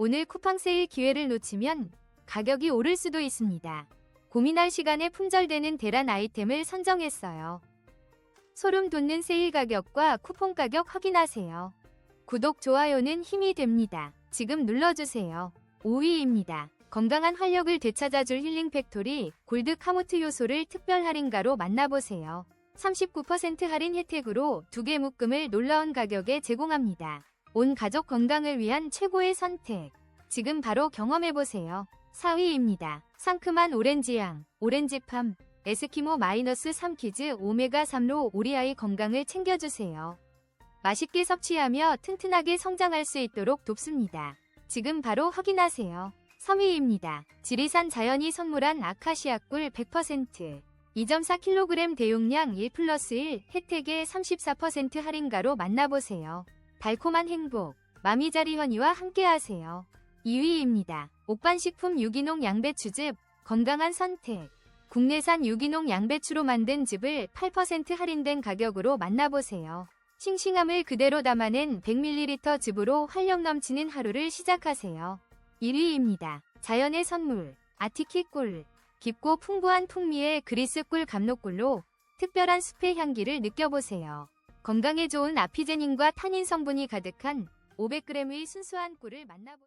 오늘 쿠팡 세일 기회를 놓치면 가격이 오를 수도 있습니다. 고민할 시간에 품절되는 대란 아이템을 선정했어요. 소름 돋는 세일 가격과 쿠폰 가격 확인하세요. 구독, 좋아요는 힘이 됩니다. 지금 눌러주세요. 5위입니다. 건강한 활력을 되찾아줄 힐링 팩토리 골드 카모트 요소를 특별 할인가로 만나보세요. 39% 할인 혜택으로 두 개 묶음을 놀라운 가격에 제공합니다. 온 가족 건강을 위한 최고의 선택. 지금 바로 경험해보세요. 4위입니다. 상큼한 오렌지향, 오렌지팜, 에스키모 마이너스 3키즈 오메가3로 우리 아이 건강을 챙겨주세요. 맛있게 섭취하며 튼튼하게 성장할 수 있도록 돕습니다. 지금 바로 확인하세요. 3위입니다. 지리산 자연이 선물한 아카시아 꿀 100%. 2.4kg 대용량 1 플러스 1 혜택의 34% 할인가로 만나보세요. 달콤한 행복, 마미자리 현이와 함께하세요. 2위입니다. 옥반식품 유기농 양배추즙, 건강한 선택. 국내산 유기농 양배추로 만든 즙을 8% 할인된 가격으로 만나보세요. 싱싱함을 그대로 담아낸 100ml 즙으로 활력 넘치는 하루를 시작하세요. 1위입니다. 자연의 선물, 아티키 꿀. 깊고 풍부한 풍미의 그리스 꿀 감로꿀로 특별한 숲의 향기를 느껴보세요. 건강에 좋은 아피제닌과 타닌 성분이 가득한 500g의 순수한 꿀을 만나보